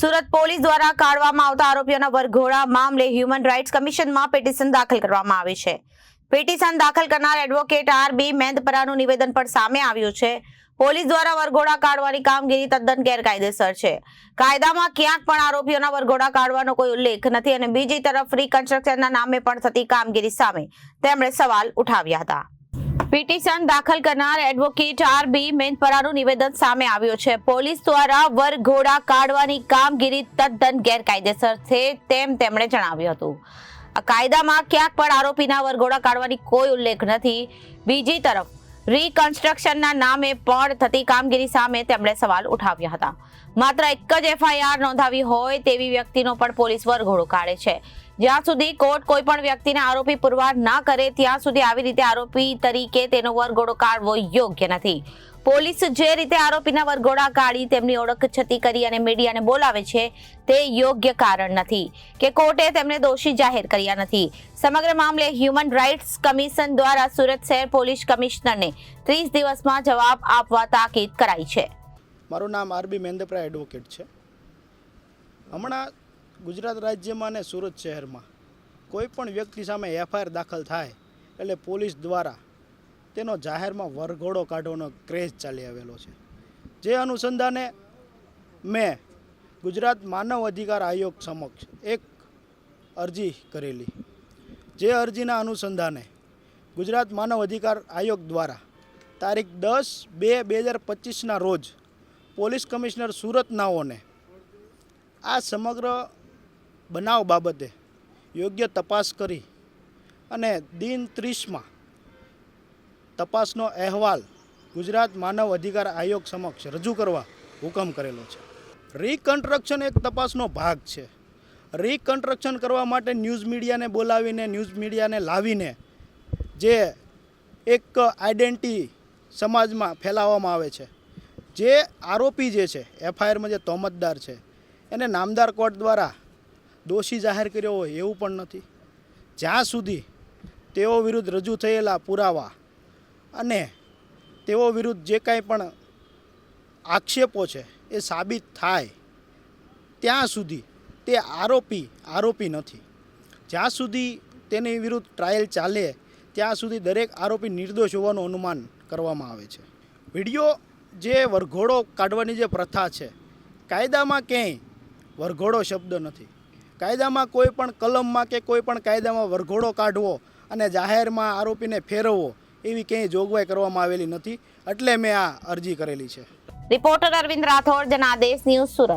Surat police દ્વારા કાઢવામાં આવતા આરોપીઓના વરઘોડા મામલે હ્યુમન રાઇટ્સ કમિશનમાં પિટિશન દાખલ કરવામાં આવી છે. પિટિશન દાખલ કરનાર એડવોકેટ આર બી મેંદપરાનું નિવેદન પણ સામે આવ્યું છે. પોલીસ દ્વારા વરઘોડા કાઢવાની કામગીરી તદ્દન ગેરકાયદેસર છે. કાયદામાં ક્યાંક પણ આરોપીઓના વરઘોડા કાઢવાનો કોઈ ઉલ્લેખ નથી અને બીજી તરફ રિકન્સ્ટ્રક્શનના નામે પણ થતી કામગીરી સામે તેમણે સવાલ ઉઠાવ્યા હતા. પિટિશન દાખલ કરનાર એડવોકેટ આર બી મેનપરાનું નિવેદન સામે આવ્યું છે. પોલીસ દ્વારા વરઘોડા કાઢવાની કામગીરી તદ્દન ગેરકાયદેસર છે તેમ તેમણે જણાવ્યું હતું. કાયદામાં ક્યાંક પણ આરોપીના વરઘોડા કાઢવાની કોઈ ઉલ્લેખ નથી. બીજી તરફ, રિકન્સ્ટ્રક્શનના નામે પણ થતી કામગીરી સામે તેમણે સવાલ ઉઠાવ્યા હતા. માત્ર એક જ એફઆઈઆર નોંધાવી હોય તેવી વ્યક્તિનો પણ પોલીસ વરઘોડો કાઢે છે. જ્યાં સુધી કોર્ટ કોઈ પણ વ્યક્તિને આરોપી પુરવાર ના કરે, ત્યાં સુધી આવી રીતે આરોપી તરીકે તેનો વરઘોડો કાઢવો યોગ્ય નથી. પોલીસ જે રીતે આરોપીના વરઘોડા કાઢી તેમની ઓળખ છતી કરી અને મીડિયાને બોલાવે છે, તે યોગ્ય કારણ નથી કે કોર્ટે તેમને દોષી જાહેર કર્યા નથી. સમગ્ર મામલે હ્યુમન રાઇટ્સ કમિશન દ્વારા સુરત શહેર પોલીસ કમિશનરને ત્રીસ દિવસમાં જવાબ આપવા તાકીદ કરાઈ છે. મારું નામ આરબી મેંદપરા એડવોકેટ છે. હમણાં ગુજરાત રાજ્યમાં અને સુરત શહેરમાં કોઈ પણ વ્યક્તિ સામે એફઆઈઆર દાખલ થાય એટલે પોલીસ દ્વારા તેનો જાહેરમાં વરઘોડો કાઢવાનો ક્રેઝ ચાલી આવેલો છે. જે અનુસંધાને મેં ગુજરાત માનવ અધિકાર આયોગ સમક્ષ એક અરજી કરેલી. જે અરજીના અનુસંધાને ગુજરાત માનવ અધિકાર આયોગ દ્વારા તારીખ દસ બે બે હજાર પચીસના રોજ પોલીસ કમિશનર સુરત નાઓને આ સમગ્ર બનાવ બાબતે યોગ્ય તપાસ કરી અને દિન ત્રીસમાં તપાસનો અહેવાલ ગુજરાત માનવ અધિકાર આયોગ સમક્ષ રજૂ કરવા હુકમ કરેલો છે. રિકન્સ્ટ્રક્શન એક તપાસનો ભાગ છે. રિકન્સ્ટ્રક્શન કરવા માટે ન્યૂઝ મીડિયાને બોલાવીને ન્યૂઝ મીડિયાને લાવીને જે એક આઈડેન્ટિટી સમાજમાં ફેલાવવામાં આવે છે. જે આરોપી જે છે એફઆઈઆરમાં જે તોમતદાર છે, એને નામદાર કોર્ટ દ્વારા દોષી જાહેર કર્યો હોય એવું પણ નથી. જ્યાં સુધી તેઓ વિરુદ્ધ રજૂ થયેલા પુરાવા અને તેઓ વિરુદ્ધ જે કાંઈ પણ આક્ષેપો છે એ સાબિત થાય, ત્યાં સુધી તે આરોપી આરોપી નથી. જ્યાં સુધી તેની વિરુદ્ધ ટ્રાયલ ચાલે, ત્યાં સુધી દરેક આરોપી નિર્દોષ હોવાનું અનુમાન કરવામાં આવે છે. વીડિયો જે વરઘોડો કાઢવાની જે પ્રથા છે, કાયદામાં ક્યાંય વરઘોડો શબ્દ નથી. કાયદામાં કોઈ પણ કલમમાં કે કોઈ પણ કાયદામાં વરઘોડો કાઢવો અને જાહેરમાં આરોપીને ફેરવવો, એવી ક્યાંય જોગવાઈ કરવામાં આવેલી નથી. એટલે મેં આ અરજી કરેલી છે. Reporter Arvind Rathod, Janadesh news Surat.